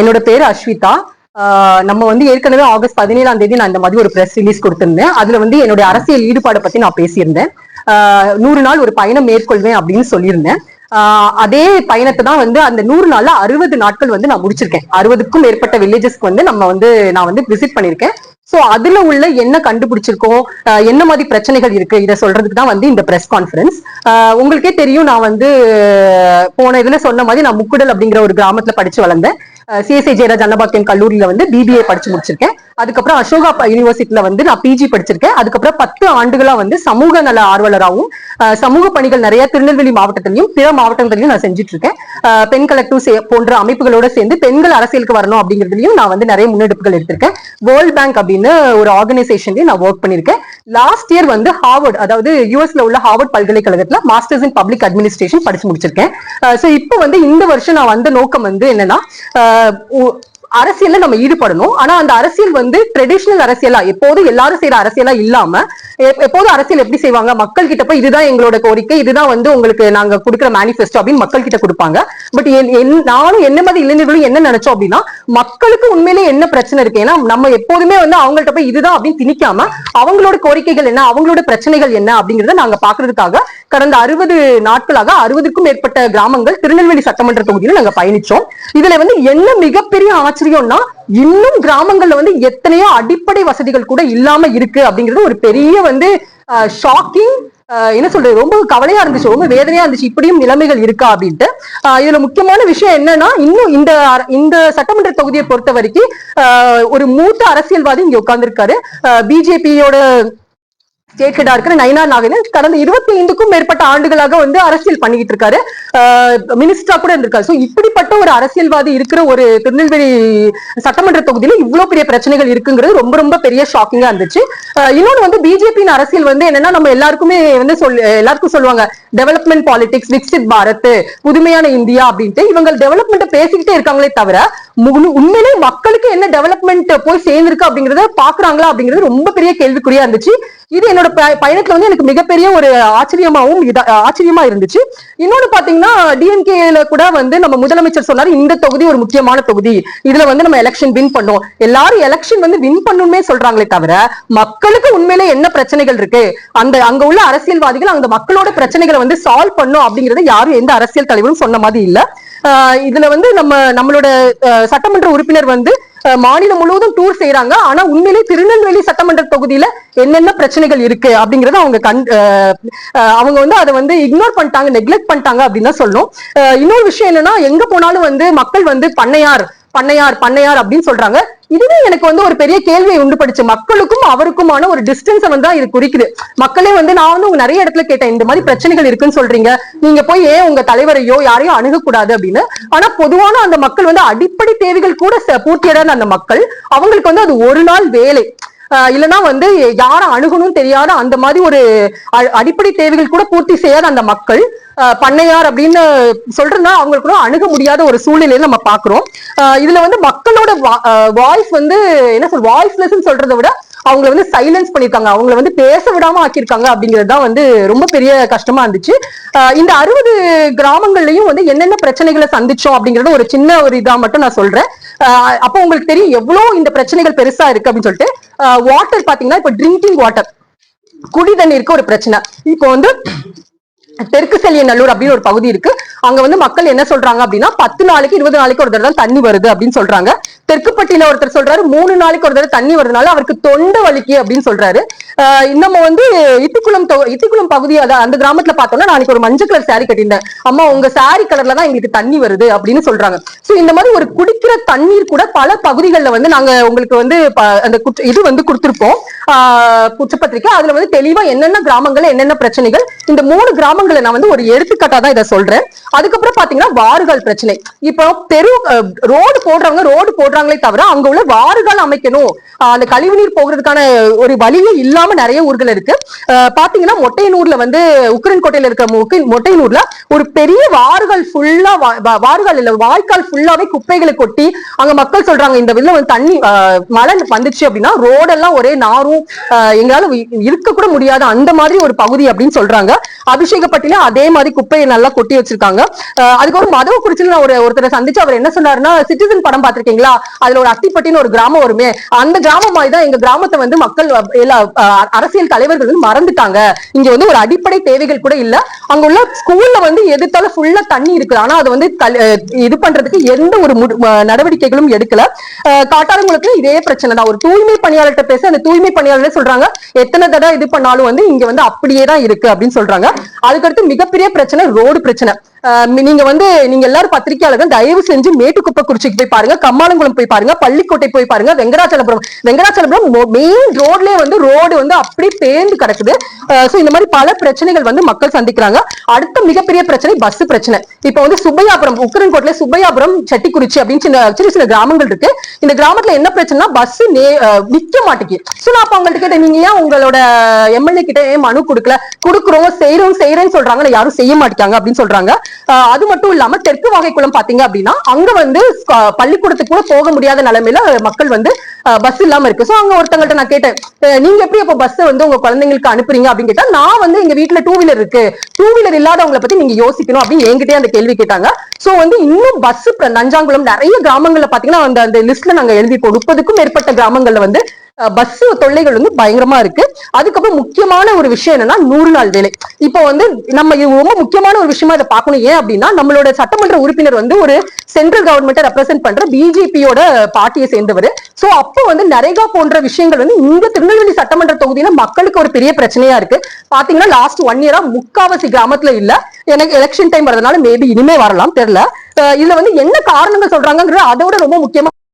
என்னோட பேர் அஸ்விதா. நம்ம வந்து ஏற்கனவே ஆகஸ்ட் பதினேழாம் தேதி நான் இந்த மாதிரி ஒரு ப்ரெஸ் ரிலீஸ் கொடுத்திருந்தேன். அதுல வந்து என்னுடைய அரசியல் ஈடுபாடை பத்தி நான் பேசியிருந்தேன். நூறு நாள் ஒரு பயணம் மேற்கொள்வேன் அப்படின்னு சொல்லியிருந்தேன். அதே பயணத்தை தான் வந்து அந்த நூறு நாள்ல அறுபது நாட்கள் வந்து நான் முடிச்சிருக்கேன். அறுபதுக்கும் மேற்பட்ட வில்லேஜஸ்க்கு வந்து நம்ம வந்து நான் வந்து விசிட் பண்ணிருக்கேன் சோ அதுல உள்ள என்ன கண்டுபிடிச்சிருக்கோம்? என்ன மாதிரி பிரச்சனைகள் இருக்கு? இதை சொல்றதுக்கு தான் வந்து இந்த பிரஸ் கான்ஃபரன்ஸ் உங்களுக்கே தெரியும் நான் வந்து போன இதுல சொன்ன மாதிரி நான் முக்குடல் அப்படிங்கிற ஒரு கிராமத்துல படிச்சு வளர்ந்தேன். சிஎஸ்ஐ ஜெயராஜ் அன்னபாக்கியம் கல்லூரியில வந்து பிபிஏ படிச்சு முடிச்சிருக்கேன். அதுக்கப்புறம் அசோகா யூனிவர்சிட்டியில வந்து நான் பிஜி படிச்சிருக்கேன். அதுக்கப்புறம் பத்து ஆண்டுகளா வந்து சமூக நல ஆர்வலராகவும் சமூக பணிகள் நிறைய திருநெல்வேலி மாவட்டத்திலையும் பிற மாவட்டங்களையும் நான் செஞ்சுட்டு இருக்கேன் பெண் கலெக்டிவ் போன்ற அமைப்புகளோட சேர்ந்து பெண்கள் அரசியலுக்கு வரணும் அப்படிங்கிறதுலையும் நான் வந்து நிறைய முன்னெடுப்புகள் எடுத்திருக்கேன். வேர்ல்ட் பேங்க் அப்படின்னு ஒரு ஆர்கனைசேஷன்லயும் நான் ஒர்க் பண்ணிருக்கேன் லாஸ்ட் இயர் வந்து ஹார்வர்ட் அதாவது யூஎஸ்ல உள்ள ஹார்வர்ட் பல்கலைக்கழகத்துல மாஸ்டர்ஸ் இன் பப்ளிக் அட்மினிஸ்ட்ரேஷன் படிச்சு முடிச்சிருக்கேன். ஸோ இப்போ வந்து இந்த வருஷம் நான் வந்த நோக்கம் வந்து என்னன்னா அரசியல்ல நம்ம ஈடுபடணும். ஆனா அந்த அரசியல் வந்து ட்ரெடிஷனல் அரசியலா எப்போதும் எல்லாரும் செய்யற அரசியலா இல்லாம எப்- எப்போதும் அரசியல் எப்படி செய்வாங்க? மக்கள் கிட்ட போய் இதுதான் எங்களோட கோரிக்கை இதுதான் வந்து உங்களுக்கு நாங்க கொடுக்குற மேனிஃபெஸ்டோ அப்படின்னு மக்கள் கிட்ட கொடுப்பாங்க பட் நானும் என்ன மாதிரி இளைஞர்களும் என்ன நினைச்சோம் அப்படின்னா மக்களுக்கு உண்மையிலேயே என்ன பிரச்சனை இருக்கு? ஏன்னா நம்ம எப்போதுமே வந்து அவங்கள்ட்ட போய் இதுதான் அப்படின்னு திணிக்காம அவங்களோட கோரிக்கைகள் என்ன அவங்களோட பிரச்சனைகள் என்ன அப்படிங்கறத நாங்க பாக்குறதுக்காக கடந்த அறுபது நாட்களாக அறுபதுக்கும் மேற்பட்ட கிராமங்கள் திருநெல்வேலி சட்டமன்ற தொகுதியில நாங்க பயணிச்சோம். இதுல வந்து என்ன மிகப்பெரிய ஆச்சரியம்னா இன்னும் கிராமங்கள்ல வந்து எத்தனையோ அடிப்படை வசதிகள் கூட இல்லாம இருக்கு அப்படிங்கிறது ஒரு பெரிய வந்து ஷாக்கிங் என்ன சொல்றது ரொம்ப கவலையா இருந்துச்சு ரொம்ப வேதனையா இருந்துச்சு இப்படியும் நிலைமைகள் இருக்கா அப்படின்ட்டு. ஆஹ் இதுல முக்கியமான விஷயம் என்னன்னா இன்னும் இந்த இந்த சட்டமன்ற தொகுதியை பொறுத்த வரைக்கும் ஆஹ் ஒரு மூத்த அரசியல்வாதி இங்க உட்கார்ந்துருக்காரு. பிஜேபியோட கேட்கடா இருக்கிற நயினார் நாகேந்திரன் கடந்த இருபத்தி ஐந்துக்கும் மேற்பட்ட ஆண்டுகளாக வந்து அரசியல் பண்ணிக்கிட்டு இருக்காரு. மினிஸ்டரா கூட இருந்திருக்காரு. சோ இப்படிப்பட்ட ஒரு அரசியல்வாதி இருக்கிற ஒரு திருநெல்வேலி சட்டமன்ற தொகுதியில இவ்வளவு பெரிய பிரச்சனைகள் இருக்குங்கிறது ரொம்ப ரொம்ப பெரிய ஷாக்கிங்கா இருந்துச்சு. இன்னொன்னு வந்து பிஜேபியின் அரசியல் வந்து என்னன்னா நம்ம எல்லாருக்குமே வந்து சொல் எல்லாருக்கும் சொல்லுவாங்க டெவலப்மெண்ட் பாலிடிக்ஸ் விக்சித் பாரத் புதுமையான இந்தியா அப்படின்ட்டு. இவங்க டெவலப்மெண்ட் பேசிக்கிட்டே இருக்காங்களே தவிர மு- உண்மையிலே மக்களுக்கு என்ன டெவலப்மெண்ட் போய் சேர்ந்திருக்கு அப்படிங்கறத பாக்குறாங்களா அப்படிங்கிறது ரொம்ப பெரிய கேள்விக்குறியா இருந்துச்சு. இது என்னோட ப- பயணத்துல வந்து எனக்கு மிகப்பெரிய ஒரு ஆச்சரியமாவும் இதா- ஆச்சரியமா இருந்துச்சு. இன்னொன்னு பாத்தீங்கன்னா டிஎம்கேல கூட வந்து நம்ம முதலமைச்சர் சொன்னாரு இந்த தொகுதி ஒரு முக்கியமான தொகுதி. இதுல வந்து நம்ம எலெக்ஷன் வின் பண்ணோம். எல்லாரும் எலெக்ஷன் வந்து வின் பண்ணணுமே சொல்றாங்களே தவிர மக்களுக்கு உண்மையில என்ன பிரச்சனைகள் இருக்கு? அந்த அங்க உள்ள அரசியல்வாதிகள் அந்த மக்களோட பிரச்சனைகளை வந்து சால்வ் பண்ணும் அப்படிங்கறத யாரும் எந்த அரசியல் தலைவரும் சொன்ன மாதிரி இல்ல. ஆஹ் இதுல வந்து நம்ம நம்மளோட ஆஹ் சட்டமன்ற உறுப்பினர் வந்து மாநிலம் முழுவதும் டூர் செய்யறாங்க ஆனா உண்மையிலே திருநெல்வேலி சட்டமன்ற தொகுதியில என்னென்ன பிரச்சனைகள் இருக்கு அப்படிங்கறத அவங்க கண் ஆஹ் அவங்க வந்து அதை வந்து இக்னோர் பண்ணிட்டாங்க நெக்லெக்ட் பண்ணிட்டாங்க அப்படின்னு தான் சொல்லணும். இன்னொரு விஷயம் என்னன்னா எங்க போனாலும் வந்து மக்கள் வந்து பண்ணையார் பண்ணையார் பண்ணையார் அப்படின்னு சொல்றாங்க. இதுவே எனக்கு வந்து ஒரு பெரிய கேள்வியை உண்டு படிச்சு. மக்களுக்கும் அவருக்குமான ஒரு டிஸ்டன்ஸ் வந்து இது குறிக்குது. மக்களே வந்து நான் வந்து உங்க நிறைய இடத்துல கேட்டேன். இந்த மாதிரி பிரச்சனைகள் இருக்குன்னு சொல்றீங்க. நீங்க போய் ஏன் உங்க தலைவரையோ யாரையும் அணுகக்கூடாது அப்படின்னு. ஆனா பொதுவான அந்த மக்கள் வந்து அடிப்படை தேவைகள் கூட ச- அந்த மக்கள் அவங்களுக்கு வந்து அது ஒரு நாள் வேலை. இல்லைன்னா வந்து யாரை அணுகணும்னு தெரியாத அந்த மாதிரி ஒரு அ- அடிப்படை தேவைகள் கூட பூர்த்தி செய்யாத அந்த மக்கள் பண்ணையார் அப்படின்னு சொல்றதுனா அவங்களுக்கு கூட அணுக முடியாத ஒரு சூழ்நிலையை நம்ம பாக்குறோம் இதுல வந்து மக்களோட வாய்ஸ் வந்து என்ன சொல் வாய்ஸ்லெஸ் சொல்றதை விட அவங்களை வந்து சைலன்ஸ் பண்ணிருக்காங்க அவங்கள வந்து பேச விடாம ஆக்கியிருக்காங்க அப்படிங்கிறது தான் வந்து ரொம்ப பெரிய கஷ்டமா இருந்துச்சு. இந்த அறுபது கிராமங்கள்லயும் வந்து என்னென்ன பிரச்சனைகளை சந்திச்சோம் அப்படிங்கறது ஒரு சின்ன ஒரு இதா மட்டும் நான் சொல்றேன். அப்போ உங்களுக்கு தெரியும் எவ்வளவு இந்த பிரச்சனைகள் பெருசா இருக்கு அப்படின்னு சொல்லிட்டு வாட்டர் பாத்தீங்கன்னா இப்ப ட்ரிங்கிங் வாட்டர் குடி தண்ணீருக்கு ஒரு பிரச்சனை. இப்போ வந்து தெற்கு செல்லியநல்லூர் அப்படின்னு ஒரு பகுதி இருக்கு. அங்க வந்து மக்கள் என்ன சொல்றாங்க அப்படின்னா பத்து நாளைக்கு இருபது நாளைக்கு ஒரு தடவை தான் தண்ணி வருது அப்படின்னு சொல்றாங்க. தெற்குப்பட்டியில ஒருத்தர் சொல்றாரு மூணு நாளைக்கு ஒரு தடவை தண்ணி வருதுனால அவருக்கு தொண்டை வலிக்கு அப்படின்னு சொல்றாரு. நம்ம வந்து இத்திக்குளம் இத்திக்குளம் பகுதி அந்த கிராமத்துல பார்த்தோம்னா நாளைக்கு ஒரு மஞ்சள் கலர் சாரி கட்டியிருந்தேன். அம்மா உங்க சாரி கலர்ல தான் எங்களுக்கு தண்ணி வருது அப்படின்னு சொல்றாங்க. சோ இந்த மாதிரி ஒரு குடிக்கிற தண்ணீர் கூட பல பகுதிகளில் வந்து நாங்க உங்களுக்கு வந்து அந்த இது வந்து கொடுத்துருப்போம். ஆஹ் குற்றப்பத்திரிக்கை. அதுல வந்து தெளிவா என்னென்ன கிராமங்கள்ல என்னென்ன பிரச்சனைகள் இந்த மூணு கிராம நான் வந்து ஒரு எடுத்துக்காட்டா தான் இதை சொல்றேன். அதுக்கப்புறம் பாத்தீங்கன்னா வாறுகால் பிரச்சனை. இப்போ தெரு ரோடு போடுறவங்க ரோடு போடுறாங்களே தவிர அங்க உள்ள வாறுகால் அமைக்கணும். ஆஹ் அந்த கழிவுநீர் போகிறதுக்கான ஒரு வழியே இல்லாம நிறைய ஊர்கள் இருக்கு. பாத்தீங்கன்னா மொட்டையனூர்ல வந்து உக்ரைன் கோட்டையில இருக்கிற மொட்டையனூர்ல ஒரு பெரிய வாறுகால் ஃபுல்லா வாறுகால் இல்ல வாய்க்கால் ஃபுல்லாவே குப்பைகளை கொட்டி அங்க மக்கள் சொல்றாங்க இந்த இதுல வந்து தண்ணி மழை வந்துச்சு அப்படின்னா ரோடெல்லாம் ஒரே நாரும் எங்களால இருக்க கூட முடியாத அந்த மாதிரி ஒரு பகுதி அப்படின்னு சொல்றாங்க. அபிஷேக வாசப்பட்டிலையும் அதே மாதிரி குப்பையை நல்லா கொட்டி வச்சிருக்காங்க. அஹ் அதுக்கப்புறம் மதவ குறிச்சு நான் ஒரு ஒருத்தரை சந்திச்சு அவர் என்ன சொன்னாருன்னா சிட்டிசன் படம் பாத்திருக்கீங்களா அதுல ஒரு அத்திப்பட்டின்னு ஒரு கிராமம் வருமே அந்த கிராமம் மாதிரி தான் எங்க கிராமத்தை வந்து மக்கள் எல்லா அரசியல் தலைவர்கள் வந்து மறந்துட்டாங்க. இங்க வந்து ஒரு அடிப்படை தேவைகள் கூட இல்ல. அங்க உள்ள ஸ்கூல்ல வந்து எதிர்த்தாலும் ஃபுல்லா தண்ணி இருக்குது. ஆனா அது வந்து இது பண்றதுக்கு எந்த ஒரு நடவடிக்கைகளும் எடுக்கல. காட்டாளங்களுக்கு இதே பிரச்சனை தான். ஒரு தூய்மை பணியாளர்கிட்ட பேச அந்த தூய்மை பணியாளர் சொல்றாங்க எத்தனை தடவை இது பண்ணாலும் வந்து இங்க வந்து அப்படியே தான் இருக்கு அப்படின்னு சொல்றாங்க. அதுக்கு அதுக்கடுத்து மிகப்பெரிய பிரச்சனை ரோடு பிரச்சனை. நீங்க வந்து நீங்க எல்லாரும் பத்திரிகையாளர்கள் தயவு செஞ்சு மேட்டுக்குப்பை குறிச்சிக்கு போய் பாருங்க கம்மாளங்குளம் போய் பாருங்க பள்ளிக்கோட்டை போய் பாருங்க வெங்கடாச்சலபுரம். வெங்கடாச்சலபுரம் மெயின் ரோட்லயே வந்து ரோடு வந்து அப்படியே பேர்ந்து கிடக்குது. சோ இந்த மாதிரி பல பிரச்சனைகள் வந்து மக்கள் சந்திக்கிறாங்க. அடுத்த மிகப்பெரிய பிரச்சனை பஸ் பிரச்சனை. இப்ப வந்து சுப்பையாபுரம் உக்கரன்கோட்ல சுப்பையாபுரம் செட்டிக்குறிச்சி அப்படின்னு சின்ன சின்ன சின்ன கிராமங்கள் இருக்கு. இந்த கிராமத்துல என்ன பிரச்சனைனா பஸ் நிக்க மாட்டேங்குது. சோ நான் அப்ப அவங்கள்ட்ட கேட்டேன் நீங்க ஏன் உங்களோட எம்எல்ஏ கிட்ட ஏன் மனு கொடுக்கல? கொடுக்குறோம் செய்யறோம் செய்யறேன்னு சொல்றாங்க யாரும் செய்ய மாட்டாங்க அப்படின்னு சொல்றாங்க. அது மட்டும் இல்லாம தெற்கு வகைக்குளம் பாத்தீங்க அப்படின்னா அங்க வந்து பள்ளிக்கூடத்துக்கு கூட போக முடியாத நிலைமையில மக்கள் வந்து பஸ் இல்லாம இருக்கு. சோ அங்க ஒருத்தங்கள்ட்ட நான் கேட்டேன் நீங்க எப்படி அப்ப பஸ் வந்து உங்க குழந்தைங்களுக்கு அனுப்புறீங்க? அப்படின்னு கேட்டா நான் வந்து எங்க வீட்டுல டூ வீலர் இருக்கு. டூ வீலர் இல்லாதவங்களை பத்தி நீங்க யோசிக்கணும் அப்படின்னு என்கிட்டயே அந்த கேள்வி கேட்டாங்க. சோ வந்து இன்னும் பஸ் நஞ்சாங்குளம் நிறைய கிராமங்கள்ல பாத்தீங்கன்னா அந்த அந்த லிஸ்ட்ல நாங்க எழுதிப்போம் முப்பதுக்கும் மேற்பட்ட கிராமங்கள்ல வந்து பஸ் தொல்லைகள் வந்து பயங்கரமா இருக்கு. அதுக்கப்புறம் முக்கியமான ஒரு விஷயம் என்னன்னா நூறு நாள் வேலை. இப்போ வந்து நம்ம இது ரொம்ப முக்கியமான ஒரு விஷயமா இதை பார்க்கணும். ஏன் அப்படின்னா நம்மளோட சட்டமன்ற உறுப்பினர் வந்து ஒரு சென்ட்ரல் கவர்மெண்ட்டை ரெப்ரசென்ட் பண்ற பிஜேபியோட பார்ட்டியை சேர்ந்தவர். சோ அப்போ வந்து நரேகா போன்ற விஷயங்கள் வந்து இந்த திருநெல்வேலி சட்டமன்ற தொகுதியில மக்களுக்கு ஒரு பெரிய பிரச்சனையா இருக்கு. பாத்தீங்கன்னா லாஸ்ட் ஒன் இயரா முக்காவாசி கிராமத்துல இல்ல. எனக்கு எலெக்ஷன் டைம் வரதுனால மேபி இனிமே வரலாம் தெரியல. இதுல வந்து என்ன காரணங்கள் சொல்றாங்கிறது அதோட ரொம்ப முக்கியமா